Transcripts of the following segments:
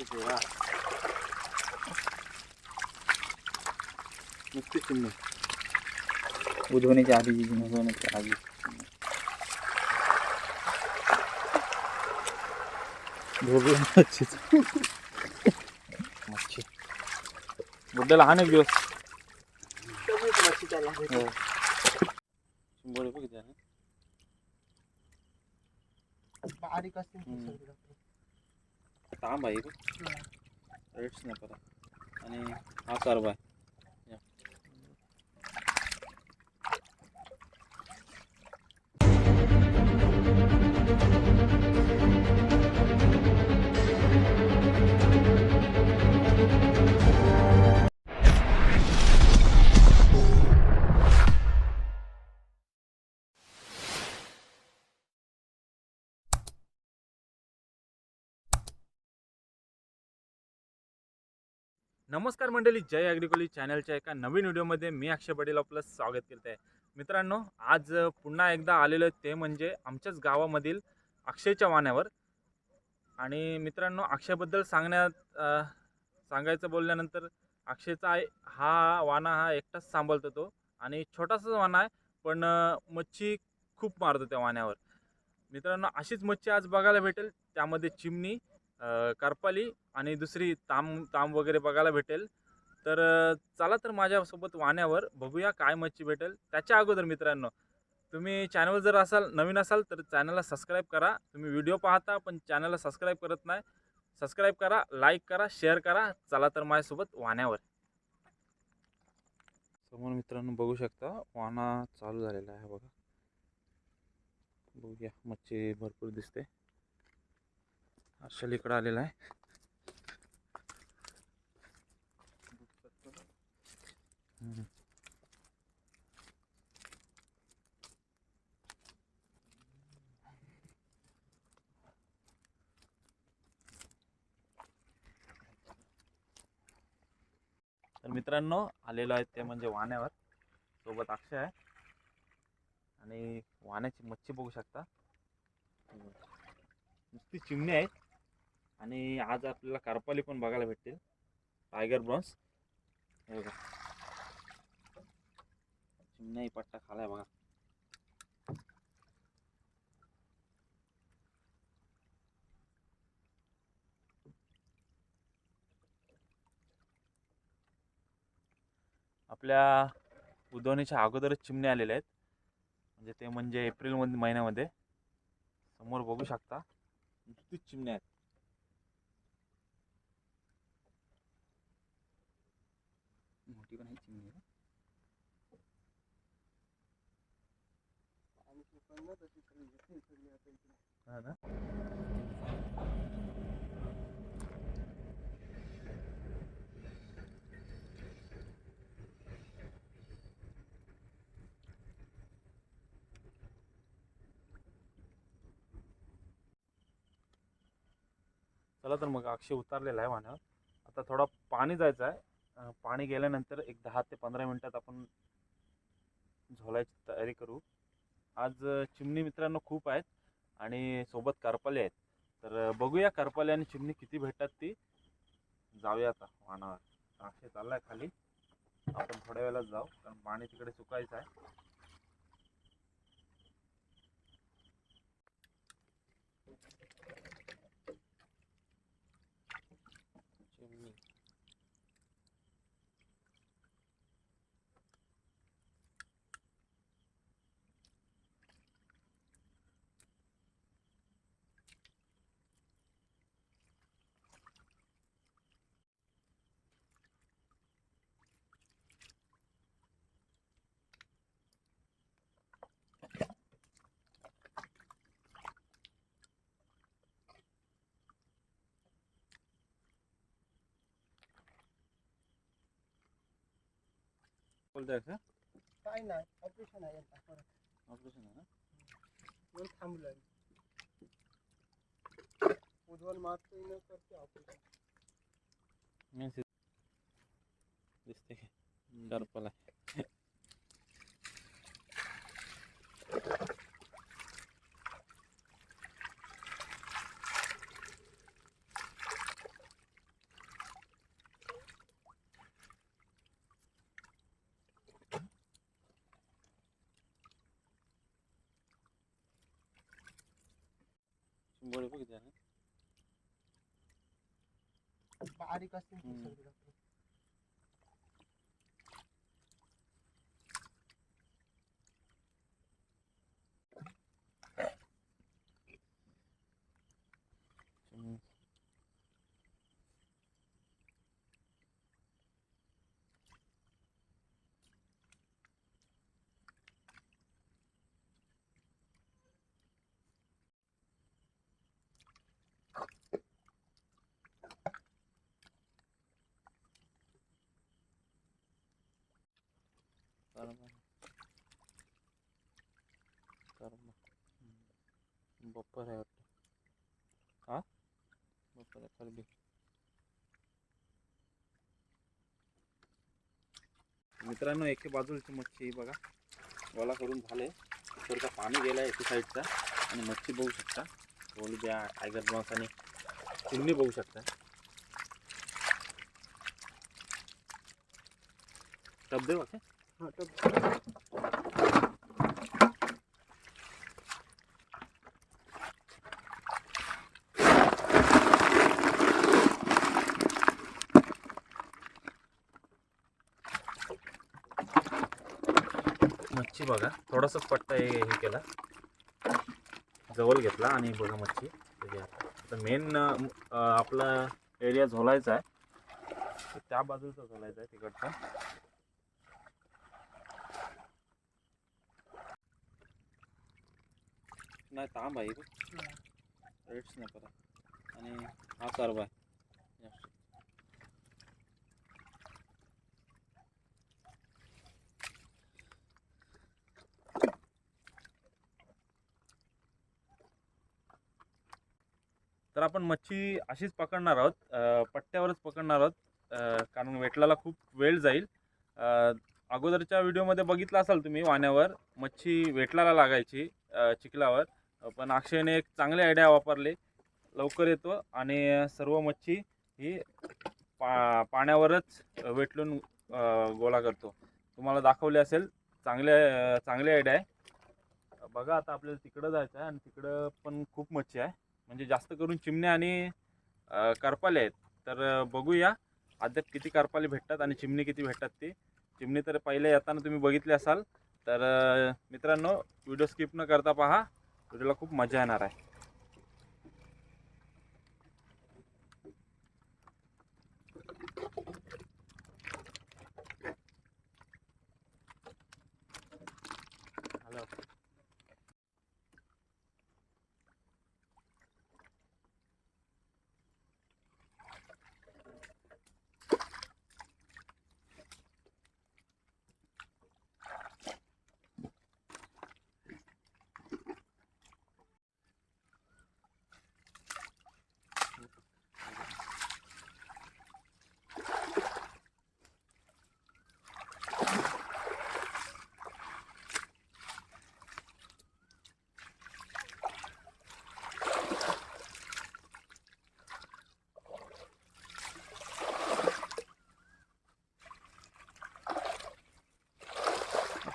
वा नुसती चिमणी उधवण्याच्या आधी जी उजवण्याच्या आधी भोगलं मच्छीच मच्छी बुड्ड्याला हा ना एक दिवस हो बारीक असते हम्म. तांब आहे का रेट्स नाही परत आणि हा नमस्कार मंडळी जय ॲग्रिकोली चॅनलच्या एका नवीन व्हिडिओमध्ये मी अक्षय पटेल आपलं स्वागत करत आहे. मित्रांनो आज पुन्हा एकदा आलेलं आहे ते म्हणजे आमच्याच गावामधील अक्षयच्या वाण्यावर आणि मित्रांनो अक्षयबद्दल सांगण्यात सांगायचं बोलल्यानंतर अक्षयचा हा वाना हा एकटाच सांभाळतो तो. आणि छोटासाच वाना आहे पण मच्छी खूप मारतो त्या वाण्यावर मित्रांनो अशीच मच्छी आज बघायला भेटेल. त्यामध्ये चिमणी करपाली आणि दुसरी ताम ताम वगैरे बघायला भेटेल. तर चला तर माझ्यासोबत वाण्यावर बघूया काय मच्छी भेटेल. त्याच्या अगोदर मित्रांनो तुम्ही चॅनल जर असाल नवीन असाल तर चॅनलला सबस्क्राईब करा. तुम्ही व्हिडिओ पाहता पण चॅनलला सबस्क्राईब करत नाही. सबस्क्राईब करा लाईक करा शेअर करा. चला तर माझ्यासोबत वाण्यावर. समोर मित्रांनो बघू शकता वाना चालू झालेला आहे बघा. बघूया मच्छी भरपूर दिसते. हर्षल इकडं आलेला आहे. तर मित्रांनो आलेलो आहे ते म्हणजे वाण्यावर. सोबत अक्षय आहे. आणि वाण्याची मच्छी बघू शकता. नुसती चिमणी आहेत. आणि आज आपल्याला करपाली पण बघायला भेटतील. टायगर ब्रॉन्स हे बघा. चिमण्याही पट्टा खालाय बघा. आपल्या उदवणीच्या अगोदरच चिमण्या आलेल्या आहेत. म्हणजे ते म्हणजे एप्रिल महिन्यामध्ये. समोर बघू शकता. नुसतीच चिमण्या आहेत मोठी पण आहे चिमणी आहे. हा ना चला तर मग अक्षय उतारलेला आहे वाहनावर. आता थोडा पाणी जायचं आहे. पाणी गेल्यानंतर एक दहा ते पंधरा मिनटात आपण झोलायची तयारी करू. आज चिमणी मित्रांनो खूप आहेत आणि सोबत करपाले आहेत. तर बघूया करपाले आणि चिमणी किती भेटतात ती. जाऊया आता वाहनावर अक्षय चाललाय खाली. आपण थोड्या वेळात जाऊ कारण पाणी तिकडे सुकायचं आहे चिमणी बोलताय का? काय नाही ऑपरेशन आहे यांचा परत. ऑपरेशन आहे ना? म्हणून थांबलोय उद्वल मारतोय न करते ऑपरेशन मेन दिसते करपल आहे बोळे बघ जरा. बारीक असतील ती हम्म. सगळी रात्री. हम्म. बरोबर. बरोबर. हम्म. बप्पर आहे वाटतं हा बप्पर आहे खरबी मित्रांनो एके बाजूची मच्छी ही बघा. गोळा करून झाले. थोडंसं पाणी गेलं आहे एके साईडचा. आणि मच्छी बघू शकता. द्या टायगर ब्रॉन्स आणि चिमणी बघू शकता. टब देऊ मच्छी बघा थोडासाच पट्टा हे हे केला. जवळ घेतला आणि बघा मच्छी. तर मेन आपला एरिया झोलायचा आहे. तर त्या बाजूचा झोलायचा आहे तिकडचा. नाही तांब आहे रेट्स नाही करा आणि हा करवा आहे तर आपण मच्छी अशीच पकडणार आहोत. पट्ट्यावरच पकडणार आहोत. कारण वेटलाला खूप वेळ जाईल. अगोदरच्या व्हिडिओमध्ये बघितलं असाल तुम्ही वाण्यावर मच्छी वेटलाला लागायची चिखलावर. पण अक्षयने एक चांगली आयडिया वापरली. लवकर येतो आणि सर्व मच्छी ही पा पाण्यावरच वेटलून गोळा करतो. तुम्हाला दाखवले असेल चांगले चांगली आयडिया आहे. बघा आता आपल्याला तिकडं जायचं आहे आणि तिकडं पण खूप मच्छी आहे. म्हणजे जास्त करून चिमण्या आणि करपाले आहेत. तर बघूया अद्याप किती करपाले भेटतात आणि चिमणी किती भेटतात ती. चिमणी तर पहिले येताना तुम्ही बघितली असाल. तर मित्रांनो व्हिडिओ स्किप न करता पहा. व्हिडिओला खूप मजा येणार आहे.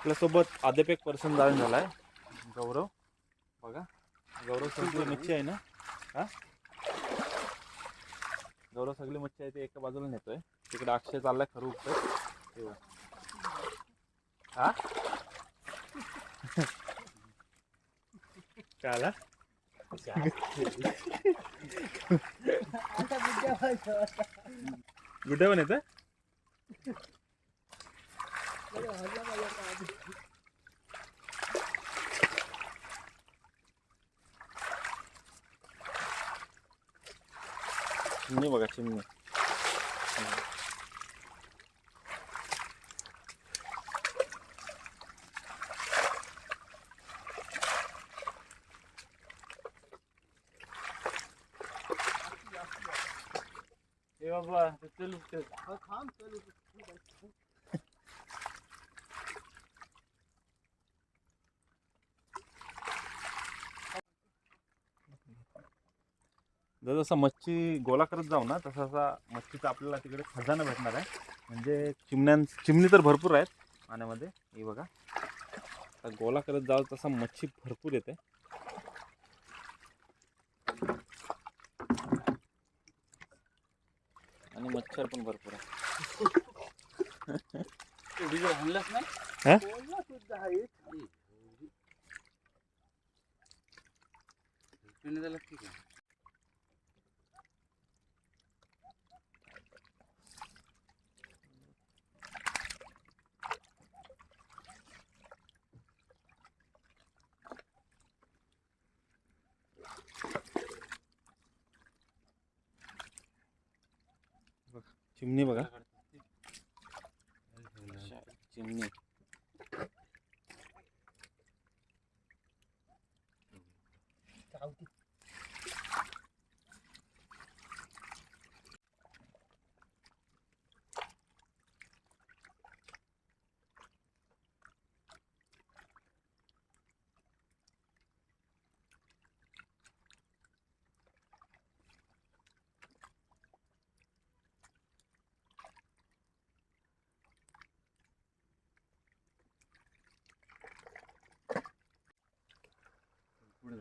आपल्यासोबत अद्याप एक पर्सन जाऊन झाला आहे गौरव. बघा. गौरव सगळी मच्छी आहे ना? हा? गौरव सगळी मच्छी आहे ते एका बाजूला नेतोय. तिकडे अक्षय चाललाय खरं उपटत. हा? काय. गुड्डे पण येतं बरं, हल्ला पाहिजे आता आधी. चिमणी बघा चिमणी ए बाबा ते चल चल. जसं मच्छी गोला करत जाऊ ना तसा तसा मच्छीचा आपल्याला तिकडे खजाना भेटणार आहे. म्हणजे चिमण्या चिमणी तर भरपूर आहेत पाण्यामध्ये. हे बघा. आता गोला करत जाऊ तसा मच्छी भरपूर येते. आणि मच्छर पण भरपूर आहे. हां? चिमणी बघा चिमणी चावती पुढे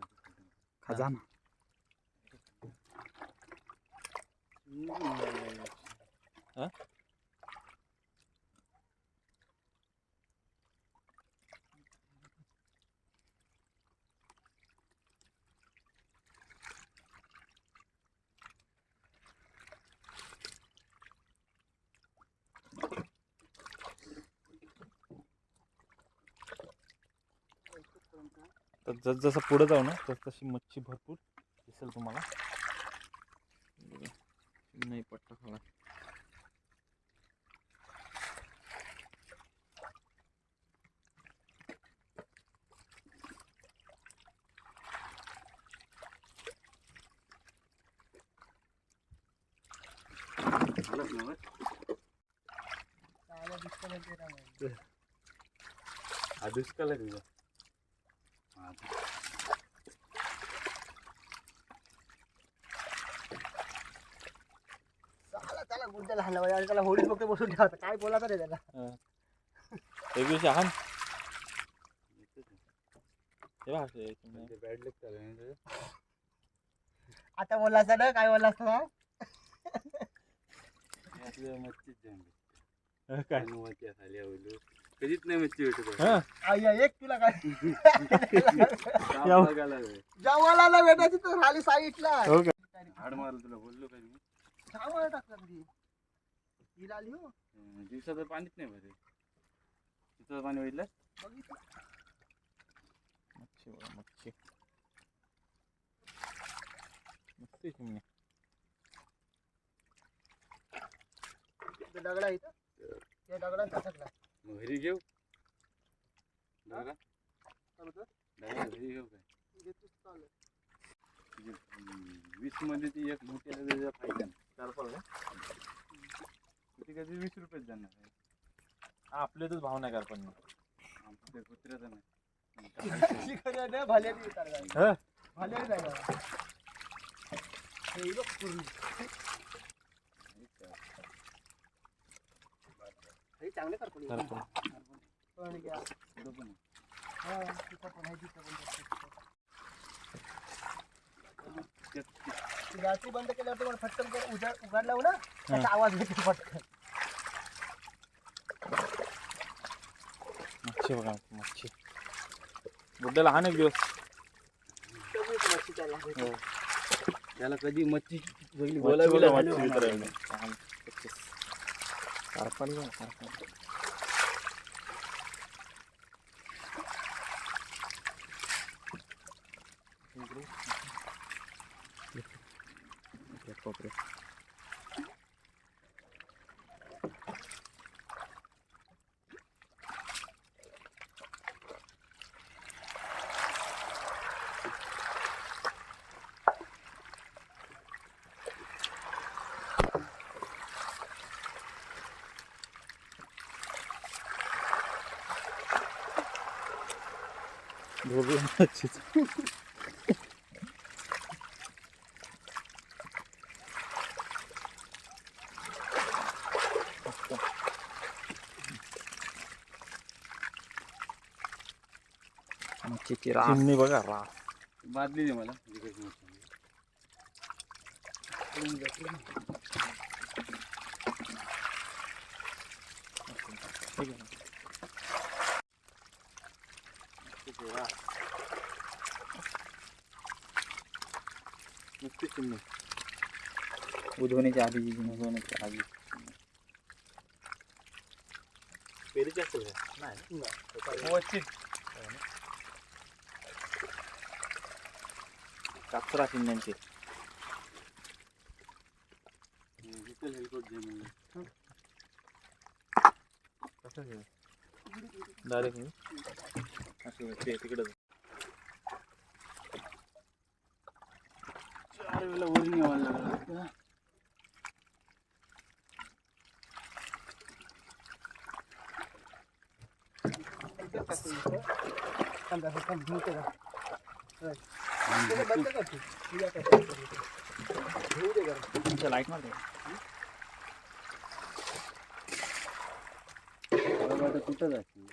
खजाना हा? तर जस जसं पुढे जाऊ ना तस तशी मच्छी भरपूर दिसेल तुम्हाला. नाही पट्टा खाला. हा दुष्काळ आहे. तुझा चाला गुड्डा लहान लावायचा आणि त्याला होडीत फक्त बसून ठेवायचं काय बोलायचं रे त्याला? एक दिवशी हे असे चिमण्या. बॅड लक चालू आहे ना आता बोलायचं ना काय बोलायचं ना? आपल्या मच्छीच जाम अं, काय? मच्छी खाली आवडलो. कधीच नाही मच्छी भेटत हा? एक तुला काय? याव. जवाला ना भेटायची तर खाली साईडला. हो का? हाड मारलं तुला बोललो का मी? जवाला टाकला कधी? ही हो दिवसाचं पाणीच नाही भरे तिथं पाणी बघितलं बघितलं. मच्छी बघा मच्छी. मस्त आहे चिमणी ते दगडा इथं. त्या दगडात टाकला मग घरी घेऊ? दादा? दादा घरी घेऊ काय. म्हणजे, वीसमध्ये ती एक मोठी फायदा. चार पाल किती कधी वीस रुपयेच जाणार आहे. आपल्यातच भाव नाही. कर पण आमचं ते कुत्र्याचं नाही ती खरी आहे ना, भाल्याने उतारला. हा भाल्याने जायला. हे बघ पूर्ण. हे चांगले करतो चार पाल पण घ्या. पुढं पण आहे. हा, तिथं पण आहे, तिथं पण बॅटरी बंद केल्यावर तुम्हाला फटकन जर उजा- उघडला ना? त्याचा आवाज येतो फटकन. मच्छी बघा मच्छी. बुड्ड्याला हा एक दिवस. मच्छी त्याला. त्याला कधी मच्छी बोला बघा, बिला मच्छी वितरायला. हा, पच्चीस. चार पाल Було значить. किती रास चिमणी बघा रास बादली दे मला ठीक आहे नुसती चिमणी उधवण्याच्या आधी उगवण्याच्या आधी पेरीची असेल का नाही व्यवस्थित कापरा चिमण्यांचे इथं हेलकोट दे म्हणलं. कसं डायरेक्ट असं ते तिकडं चार वेळेला वर न्यावं लागलं समजा असं समजून घेते का? होय. त्याचं बंद कर तू. तुझ्या काय करायचं ते. घेऊ दे जरा. लाइट मारते बरोबर आता कुठं जाते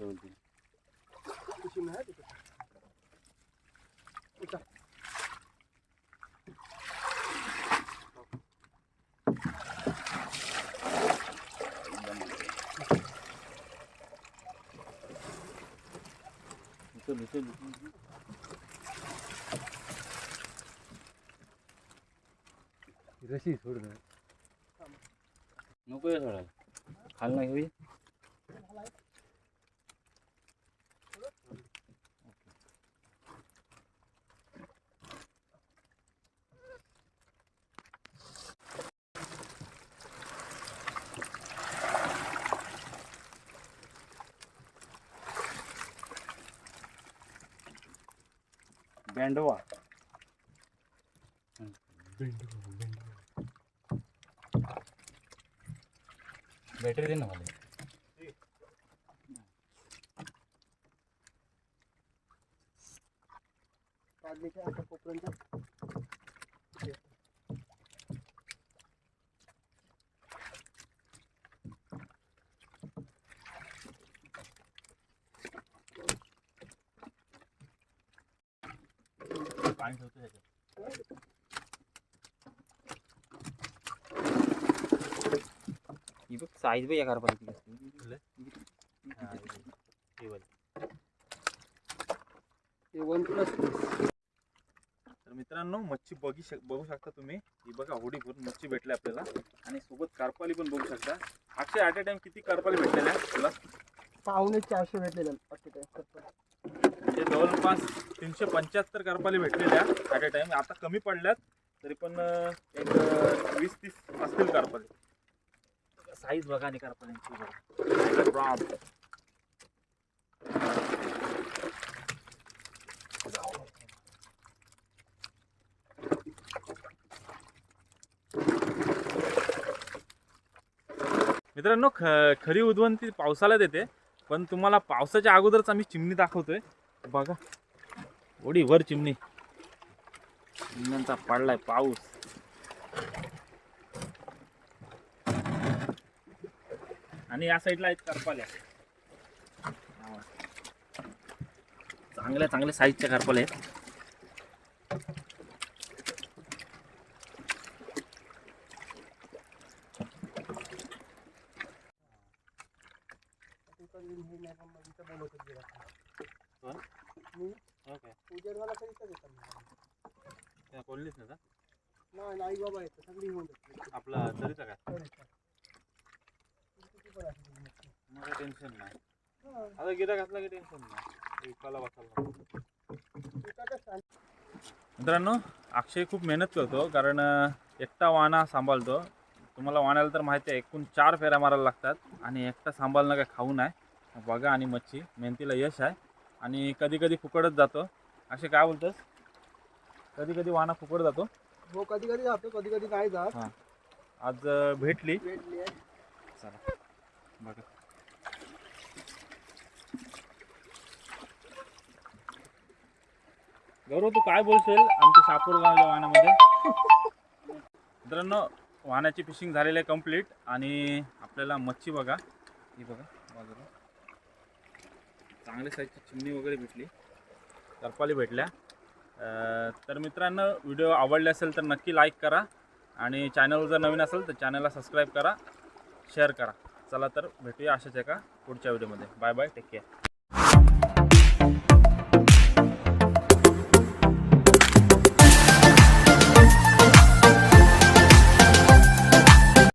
वडील. एवढं सांग इंटरव्ह्यू गुड्ड्या बाजूला करते. आता. अरे थकली का जवळ थकली का इथं जवळ दे. तुझी माहिती आहे का? उचल. इथं इथं इथं. रशी सोड ना नको आहे सोडायला खाल नाही होई बँडवा बॅटरी दे ना मला काढणीच्या आता कोपऱ्यांचा पाणी ठेवतो त्याच्यात ही बघ साईज बघ. ते वन प्लस तर मित्रांनो मच्छी बघी शक बघू शकता तुम्ही. ही बघा होडी भरून मच्छी भेटली आपल्याला. आणि सोबत कारपाली पण बघू शकता. अक्षय ॲट अ टाइम किती कारपाली भेटलेल्या आहेत तुला? पावणे चारशे भेटलेले वाटतं ते. म्हणजे जवळपास तीनशे पंच्याहत्तर कारपाली भेटलेल्या ॲट अ टाइम आता कमी पडल्यात तरी पण एक वीस तीस असतील कारपाली. साईज बघा आणि बघा. मित्रांनो ख खरी उद्वण ती पावसाळ्यात येते पण तुम्हाला पावसाच्या अगोदरच आम्ही चिमणी दाखवतोय. बघा. ओढी वर चिमणी. चिमण्यांचा पडलाय पाऊस. आणि या साईडला आहेत करपाल्या चांगल्या चांगल्या साईजच्या करपाल्या आहेत. तरी ना नाही आई बाबा सगळी. आपला तरीचा काय टेन्शन नाही. हा, आता गिरा घातला की टेन्शन नाही. मित्रांनो अक्षय खूप मेहनत करतो कारण एकटा वाणा सांभाळतो. तुम्हाला वाण्याला तर माहिती आहे एकूण चार फेऱ्या मारायला लागतात आणि एकटा सांभाळणं काय खाऊ नाही. बघा आणि मच्छी मेहनतीला यश आहे. आणि कधी कधी फुकटच जातो. असे काय बोलतोस? कधी कधी वाना फुकट जातो. हो कधी कधी जातो कधी कधी नाही जात. आज अं, भेटली. भेटली आहे. चला. बघा. गौरव तू काय बोलशील आमच्या सापूरगावच्या वाहनामध्ये? मित्रांनो वाहनाची फिशिंग झालेली आहे कंप्लीट आणि आपल्याला मच्छी बघा. ही बघा बाजूला. चांगल्या साईजची चिमणी वगैरे भेटली. तरपाली भेटल्या. तर मित्रांनो व्हिडिओ आवडले असेल तर नक्की लाईक करा आणि चॅनल जर नवीन असेल तर चॅनलला सबस्क्राईब करा शेअर करा. चला तर भेटूया अशाच एका पुढच्या व्हिडिओमध्ये. Bye bye take care